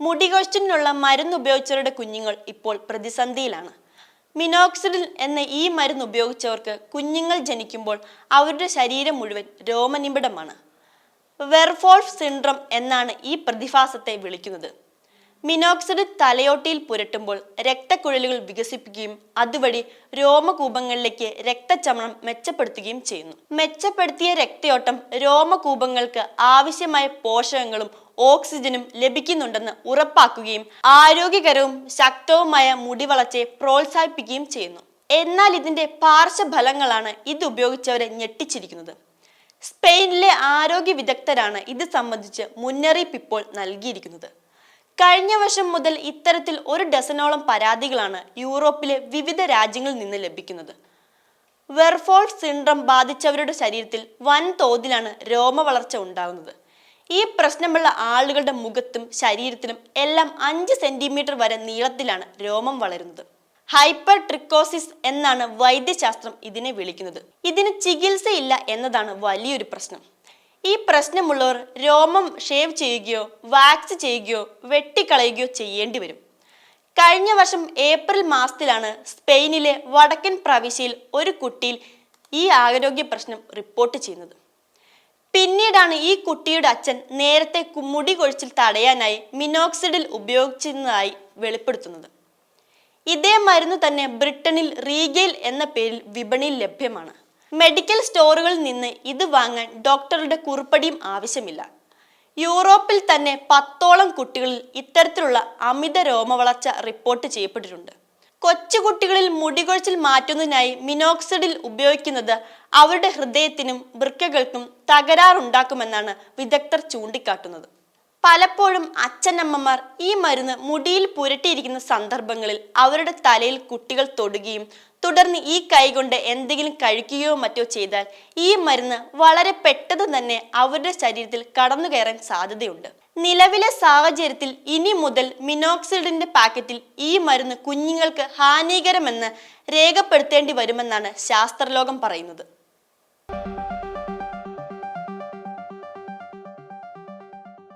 മുടികൊഴിച്ചിലിനുള്ള മരുന്ന് ഉപയോഗിച്ചവരുടെ കുഞ്ഞുങ്ങൾ ഇപ്പോൾ പ്രതിസന്ധിയിലാണ്. മിനോക്സിഡിൽ എന്ന ഈ മരുന്ന് ഉപയോഗിച്ചവർക്ക് കുഞ്ഞുങ്ങൾ ജനിക്കുമ്പോൾ അവരുടെ ശരീരം മുഴുവൻ രോമനിബിഡമാണ്. വെർഫോൾഫ് സിൻഡ്രം എന്നാണ് ഈ പ്രതിഭാസത്തെ വിളിക്കുന്നത്. മിനോക്സിഡ് തലയോട്ടിയിൽ പുരട്ടുമ്പോൾ രക്തക്കുഴലുകൾ വികസിപ്പിക്കുകയും അതുവഴി രോമകൂപങ്ങളിലേക്ക് രക്തചമനം മെച്ചപ്പെടുത്തുകയും ചെയ്യുന്നു. മെച്ചപ്പെടുത്തിയ രക്തയോട്ടം രോമകൂപങ്ങൾക്ക് ആവശ്യമായ പോഷകങ്ങളും ഓക്സിജനും ലഭിക്കുന്നുണ്ടെന്ന് ഉറപ്പാക്കുകയും ആരോഗ്യകരവും ശക്തവുമായ മുടി വളർച്ചയെ പ്രോത്സാഹിപ്പിക്കുകയും ചെയ്യുന്നു. എന്നാൽ ഇതിന്റെ പാർശ്വഫലങ്ങളാണ് ഇത് ഉപയോഗിച്ചവരെ ഞെട്ടിച്ചിരിക്കുന്നത്. സ്പെയിനിലെ ആരോഗ്യ വിദഗ്ധരാണ് ഇത് സംബന്ധിച്ച് മുന്നറിയിപ്പ് ഇപ്പോൾ നൽകിയിരിക്കുന്നത്. കഴിഞ്ഞ വർഷം മുതൽ ഇത്തരത്തിൽ ഒരു ഡസനോളം പരാതികളാണ് യൂറോപ്പിലെ വിവിധ രാജ്യങ്ങളിൽ നിന്ന് ലഭിക്കുന്നത്. വെർഫോൾ സിൻഡ്രം ബാധിച്ചവരുടെ ശരീരത്തിൽ വൻതോതിലാണ് രോമവളർച്ച ഉണ്ടാകുന്നത്. ഈ പ്രശ്നമുള്ള ആളുകളുടെ മുഖത്തും ശരീരത്തിലും എല്ലാം അഞ്ച് സെന്റിമീറ്റർ വരെ നീളത്തിലാണ് രോമം വളരുന്നത്. ഹൈപ്പർ ട്രിക്കോസിസ് എന്നാണ് വൈദ്യശാസ്ത്രം ഇതിനെ വിളിക്കുന്നത്. ഇതിന് ചികിത്സയില്ല എന്നതാണ് വലിയൊരു പ്രശ്നം. ഈ പ്രശ്നമുള്ളവർ രോമം ഷേവ് ചെയ്യുകയോ വാക്സ് ചെയ്യുകയോ വെട്ടിക്കളയുകയോ ചെയ്യേണ്ടി വരും. കഴിഞ്ഞ വർഷം ഏപ്രിൽ മാസത്തിലാണ് സ്പെയിനിലെ വടക്കൻ പ്രവിശ്യയിൽ ഒരു കുട്ടിയിൽ ഈ ആരോഗ്യ പ്രശ്നം റിപ്പോർട്ട് ചെയ്യുന്നത്. പിന്നീടാണ് ഈ കുട്ടിയുടെ അച്ഛൻ നേരത്തെ മുടി കൊഴിച്ചിൽ തടയാനായി മിനോക്സിഡിൽ ഉപയോഗിച്ചിരുന്നതായി വെളിപ്പെടുത്തുന്നത്. ഇതേ മരുന്ന് തന്നെ ബ്രിട്ടനിൽ റീഗെയിൽ എന്ന പേരിൽ വിപണിയിൽ ലഭ്യമാണ്. മെഡിക്കൽ സ്റ്റോറുകളിൽ നിന്ന് ഇത് വാങ്ങാൻ ഡോക്ടറുടെ കുറിപ്പടിയും ആവശ്യമില്ല. യൂറോപ്പിൽ തന്നെ പത്തോളം കുട്ടികളിൽ ഇത്തരത്തിലുള്ള അമിത രോമവളർച്ച റിപ്പോർട്ട് ചെയ്യപ്പെട്ടിട്ടുണ്ട്. കൊച്ചുകുട്ടികളിൽ മുടികൊഴിച്ചിൽ മാറ്റുന്നതിനായി മിനോക്സിഡിൽ ഉപയോഗിക്കുന്നത് അവരുടെ ഹൃദയത്തിനും വൃക്കകൾക്കും തകരാറുണ്ടാക്കുമെന്നാണ് വിദഗ്ധർ ചൂണ്ടിക്കാട്ടുന്നത്. പലപ്പോഴും അച്ഛനമ്മമാർ ഈ മരുന്ന് മുടിയിൽ പുരട്ടിയിരിക്കുന്ന സന്ദർഭങ്ങളിൽ അവരുടെ തലയിൽ കുട്ടികൾ തൊടുകയും തുടർന്ന് ഈ കൈകൊണ്ട് എന്തെങ്കിലും കഴിക്കുകയോ മറ്റോ ചെയ്താൽ ഈ മരുന്ന് വളരെ പെട്ടെന്ന് തന്നെ അവരുടെ ശരീരത്തിൽ കടന്നു കയറാൻ സാധ്യതയുണ്ട്. നിലവിലെ സാഹചര്യത്തിൽ ഇനി മുതൽ മിനോക്സിഡിന്റെ പാക്കറ്റിൽ ഈ മരുന്ന് കുഞ്ഞുങ്ങൾക്ക് ഹാനികരമെന്ന് രേഖപ്പെടുത്തേണ്ടി വരുമെന്നാണ് ശാസ്ത്രലോകം പറയുന്നത്.